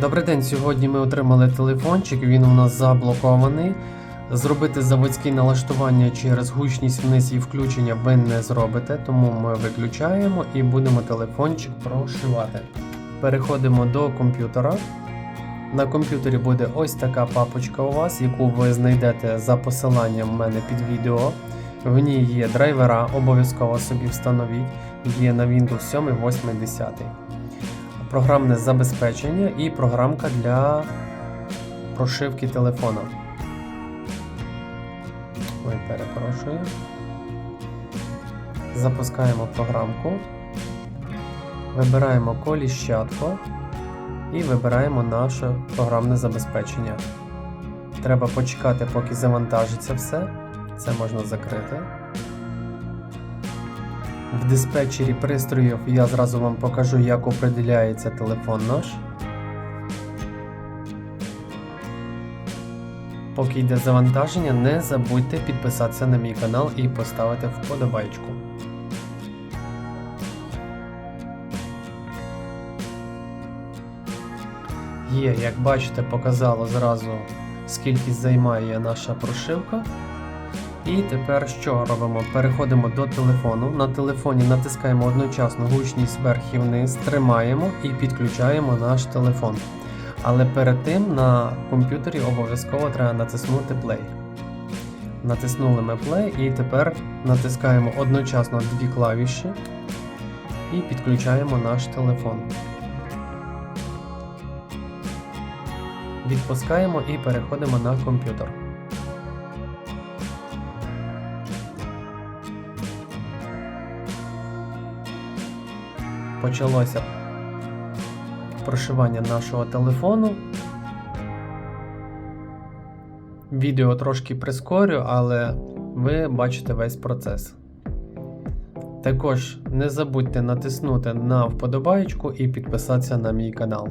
Добрий день. Сьогодні ми отримали телефончик. Він у нас заблокований. Зробити заводські налаштування через гучність вниз і включення ви не зробите, тому ми виключаємо і будемо телефончик прошивати. Переходимо до комп'ютера. На комп'ютері буде ось така папочка у вас, яку ви знайдете за посиланням в мене під відео. В ній є драйвера, обов'язково собі встановіть. Є на Windows 7, 8, 10. Програмне забезпечення і програмка для прошивки телефона. Ой, перепрошую. Запускаємо програмку. Вибираємо коліщатко і вибираємо наше програмне забезпечення. Треба почекати, поки завантажиться все. Це можна закрити. В диспетчері пристроїв я зразу вам покажу, як определяється телефон наш. Поки йде завантаження, не забудьте підписатися на мій канал і поставити вподобайку. Є, як бачите, показало зразу скільки займає наша прошивка. І тепер що робимо? Переходимо до телефону. На телефоні натискаємо одночасно гучність вверх вниз, тримаємо і підключаємо наш телефон. Але перед тим на комп'ютері обов'язково треба натиснути Play. Натиснули ми Play і тепер натискаємо одночасно дві клавіші і підключаємо наш телефон. Відпускаємо і переходимо на комп'ютер. Почалося прошивання нашого телефону. Відео трошки прискорю, але ви бачите весь процес. Також не забудьте натиснути на вподобайку і підписатися на мій канал.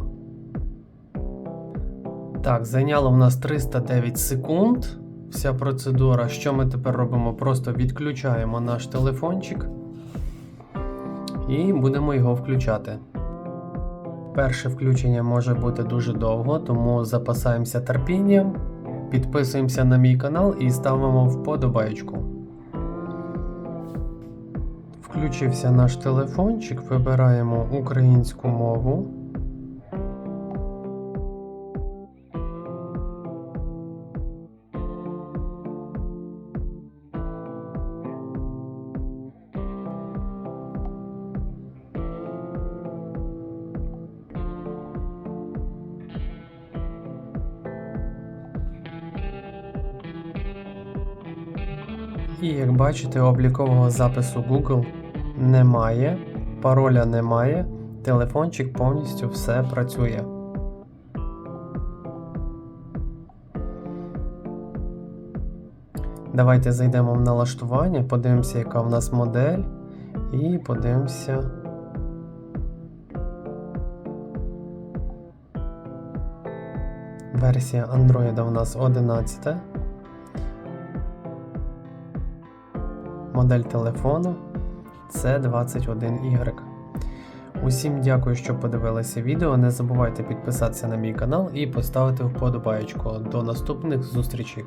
Так, зайняло в нас 309 секунд. Вся процедура. Що ми тепер робимо? Просто відключаємо наш телефончик і будемо його включати. Перше включення може бути дуже довго, тому запасаємося терпінням, підписуємося на мій канал і ставимо вподобайку. Включився наш телефончик, вибираємо українську мову. І як бачите, облікового запису Google немає, пароля немає, телефончик повністю все працює. Давайте зайдемо в налаштування, подивимося, яка в нас модель, і подивимося. Версія Android у нас 11. Модель телефону C21Y. Усім дякую, що подивилися відео. Не забувайте підписатися на мій канал і поставити вподобайку. До наступних зустрічей!